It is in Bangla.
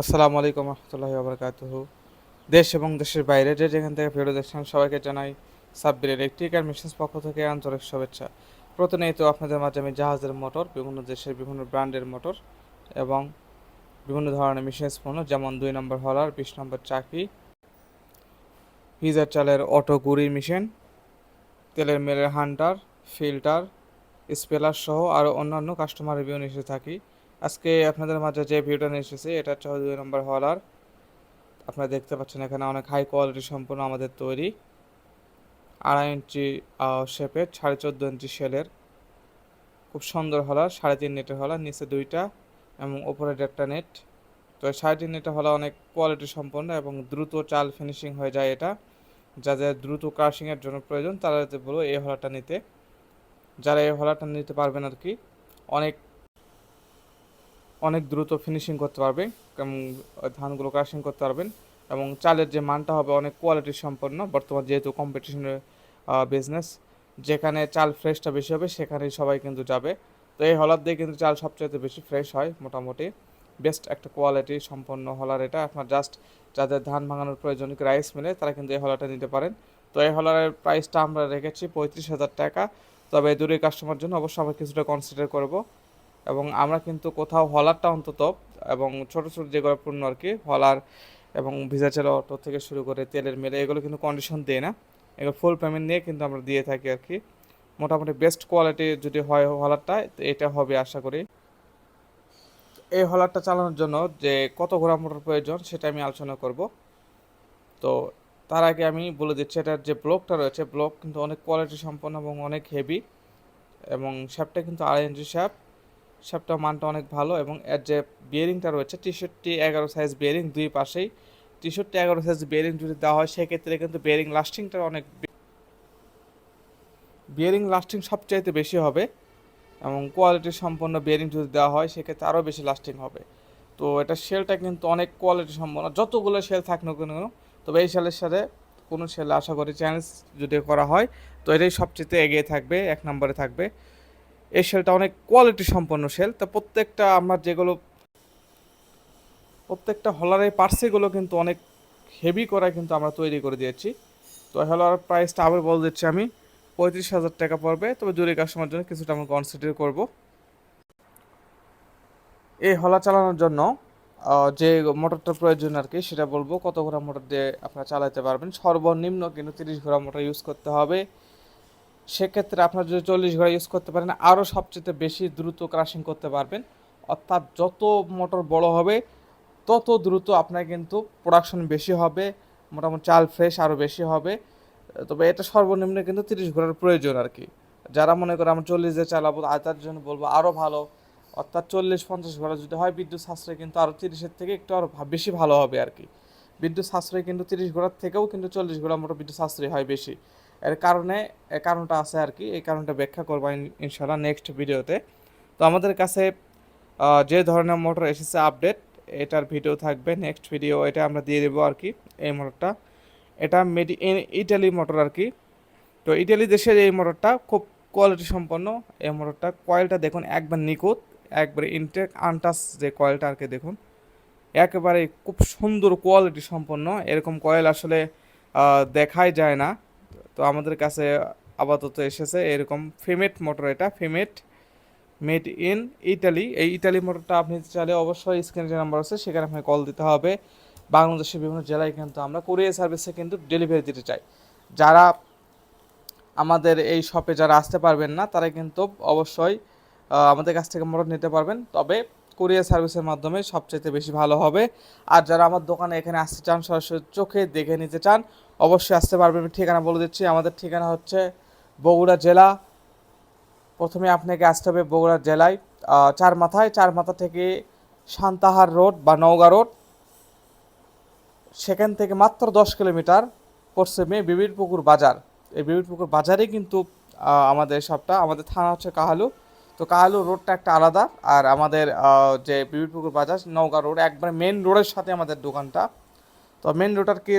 আসসালামু আলাইকুম রহমতুল্লাহি আবরকাতুহু দেশ এবং দেশের বাইরে যে যেখান থেকে ভিডিও দেখছেন সবাইকে জানাই সাব্বিরের ইলেকট্রিক্যাল মেশিনস পক্ষ থেকে আন্তরিক শুভেচ্ছা। প্রতিনিয়ত আপনাদের মাঝে আমি জাহাজের মোটর, বিভিন্ন দেশের বিভিন্ন ব্র্যান্ডের মোটর এবং বিভিন্ন ধরনের মেশিনস পণ্য, যেমন দুই নম্বর হলার, বিশ নম্বর চাকি হিজার চালের অটো গুড়ি মেশিন তেলের মেলের হান্টার ফিল্টার স্পেলার সহ আরও অন্যান্য কাস্টমার রিভিউ নিয়ে থাকি। আজকে আপনাদের মাঝে যে ভিডিওটা নিয়ে এসেছি, এটা হচ্ছে দুই নম্বর হলার আপনারা দেখতে পাচ্ছেন এখানে অনেক হাই কোয়ালিটি সম্পূর্ণ আমাদের তৈরি। আড়াই ইঞ্চি শেপের সাড়ে চোদ্দ ইঞ্চি শেলের খুব সুন্দর হলার সাড়ে তিন নেটের হলার নিচে দুইটা এবং ওপরে একটা নেট। তো সাড়ে তিন নেটের হলা অনেক কোয়ালিটি সম্পন্ন এবং দ্রুত চাল ফিনিশিং হয়ে যায় এটা। যাদের দ্রুত ক্রাশিংয়ের জন্য প্রয়োজন, তারা বলব এই হলাটা নিতে। যারা এই হলাটা নিতে পারবেন আর কি, অনেক অনেক দ্রুত ফিনিশিং করতে পারবে এবং ধানগুলো ক্রাশিং করতে পারবেন এবং চালের যে মানটা হবে অনেক কোয়ালিটি সম্পন্ন। বর্তমান যেহেতু কম্পিটিশনের বিজনেস যেখানে চাল ফ্রেশটা বেশি হবে সেখানেই সবাই কিন্তু যাবে। তো এই হলার দিয়ে কিন্তু চাল সবচাইতে বেশি ফ্রেশ হয় মোটামুটি। বেস্ট একটা কোয়ালিটি সম্পন্ন হলার এটা। আপনার জাস্ট যাদের ধান ভাঙানোর প্রয়োজন রাইস মিলে তারা কিন্তু এই হলারটা নিতে পারেন। তো এই হলারের প্রাইসটা আমরা রেখেছি পঁয়ত্রিশ হাজার টাকা। তবে দূরের কাস্টমার জন্য অবশ্যই আমরা কিছুটা কনসিডার করব। এবং আমরা কিন্তু কোথাও হলারটা অন্তত এবং ছোট ছোট যেগুলো পণ্য আর কি, হলার এবং ভিজা চাল, অটো থেকে শুরু করে তেলের মেলে, এগুলো কিন্তু কন্ডিশন দেয় না। এগুলো ফুল পেমেন্ট নিয়ে কিন্তু আমরা দিয়ে থাকি আর কি। মোটামুটি বেস্ট কোয়ালিটি যদি হয় হলারটা এটা হবে আশা করি। এই হলারটা চালানোর জন্য যে কত ঘোড়া মোটর প্রয়োজন সেটা আমি আলোচনা করব। তো তার আগে আমি বলে দিচ্ছি, এটার যে ব্লকটা রয়েছে ব্লক কিন্তু অনেক কোয়ালিটি সম্পন্ন এবং অনেক হেভি এবং শ্যাপটা কিন্তু আড়াই ইঞ্চি শ্যাপ শ্যাপটা মানটা অনেক ভালো এবং এর যে বিয়ারিংটা রয়েছে টি এগারো সাইজ বিয়ারিং দুই পাশেই। টি এগারো সাইজ বিয়ারিং যদি দেওয়া হয়, সেক্ষেত্রে কিন্তু বিয়ারিং লাস্টিংটা অনেক বিয়ারিং লাস্টিং সবচাইতে বেশি হবে এবং কোয়ালিটি সম্পন্ন বিয়ারিং যদি দেওয়া হয়, সেক্ষেত্রে আরও বেশি লাস্টিং হবে। তো এটা শেলটা কিন্তু অনেক কোয়ালিটি সম্পন্ন। যতগুলো শেল থাক না কেন, তবে এই শেলের সাথে কোনো শেল আশা করি চ্যালেঞ্জ যদি করা হয়, তো এটাই সবচেয়ে এগিয়ে থাকবে, এক নম্বরে থাকবে। এই শেলটা অনেক কোয়ালিটি সম্পন্ন শেল তো প্রত্যেকটা আমরা যেগুলো, প্রত্যেকটা হলারের পার্সেগুলো কিন্তু অনেক হেভি করা কিন্তু আমরা তৈরি করে দিয়েছি। তো হলার প্রাইসটা আবার বলে দিচ্ছি আমি, পঁয়ত্রিশ হাজার টাকা পড়বে, তবে দূরে কাস্টমার জন্য কিছুটা আমরা কনসিডার করব। এই হলা চালানোর জন্য যে মোটরটা প্রয়োজন আর কি, সেটা বলব, কত ঘোড়া মোটর দিয়ে আপনারা চালাতে পারবেন। সর্বনিম্ন কিন্তু তিরিশ ঘোড়া মোটর ইউজ করতে হবে। সেক্ষেত্রে আপনার যদি চল্লিশ ঘোড়া ইউজ করতে পারেন আরও সবচেয়ে বেশি দ্রুত ক্রাশিং করতে পারবেন। অর্থাৎ যত মোটর বড় হবে, তত দ্রুত আপনার কিন্তু প্রোডাকশন বেশি হবে, মোটামুটি চাল ফ্রেশ আরও বেশি হবে। তবে এটা সর্বনিম্ন কিন্তু তিরিশ ঘোড়ার প্রয়োজন আর কি যারা মনে করে আমরা চল্লিশ দিয়ে চালাবো তার জন্য বলব আরও ভালো। অর্থাৎ চল্লিশ পঞ্চাশ ঘোড়া যদি হয়, বিদ্যুৎ সাশ্রয় কিন্তু আরও তিরিশের থেকে একটু আরও বেশি ভালো হবে আর কি বিদ্যুৎ সাশ্রয় কিন্তু তিরিশ ঘোড়ার থেকেও কিন্তু চল্লিশ ঘোড়া মোটর বিদ্যুৎ সাশ্রয় হয় বেশি। এর কারণে কারণটা আছে আর কি, এই কারণটা ব্যাখ্যা করব ইনশাল্লাহ নেক্সট ভিডিওতে তো আমাদের কাছে যে ধরনের মোটর এসেছে আপডেট এটার ভিডিও থাকবে নেক্সট ভিডিও এটা আমরা দিয়ে দেবো আর কি, এই মোটরটা। এটা মেডি ইটালি মোটর আর কি। তো ইটালি দেশের এই মোটরটা খুব কোয়ালিটি সম্পন্ন, এই মোটরটা কয়েলটা দেখুন একবার নিখুঁত, একবারে ইনটেক আনটাস যে কয়েলটা আর কি দেখুন, একেবারে খুব সুন্দর কোয়ালিটি সম্পন্ন, এরকম কয়েল আসলে দেখাই যায় না। তো আমাদের কাছে আপাতত এসেছে এরকম ফিমেট মোটর এটা ফিমেট মেড ইন ইটালি এই ইটালি মোটরটা আপনি চাইলে অবশ্যই স্ক্রিনে যে নাম্বার আছে, সেখানে আপনাকে কল দিতে হবে। বাংলাদেশের বিভিন্ন জেলায় কিন্তু আমরা কুরিয়ার সার্ভিসে কিন্তু ডেলিভারি দিতে চাই। যারা আমাদের এই শপে যারা আসতে পারবেন না, তারা কিন্তু অবশ্যই আমাদের কাছ থেকে মোটর নিতে পারবেন। তবে কুরিয়ার সার্ভিসের মাধ্যমে সবচেয়ে বেশি ভালো হবে। আর যারা আমার দোকানে এখানে আসতে চান, সরাসরি চোখে দেখে নিতে চান অবশ্যই আসতে পারবেন। ঠিকানা বলে দিচ্ছি। আমাদের ঠিকানা হচ্ছে বগুড়া জেলা। প্রথমে আপনাকে আসতে হবে বগুড়া জেলায়। চার মাথায়। চার মাথা থেকে সান্তাহার রোড বা নওগাঁ রোড। সেখান থেকে মাত্র দশ কিলোমিটার পশ্চিমে বিবিরপুকুর বাজার। এই বিবিরপুকুর বাজারে কিন্তু আমাদের সবটা আমাদের থানা হচ্ছে কাহালু। তো কাহালু রোডটা একটা আলাদা। আর আমাদের যে বিবিরপুকুর বাজার, নওগাঁ রোড, একবারে মেন রোডের সাথে আমাদের দোকানটা। তো মেন রোডটার কি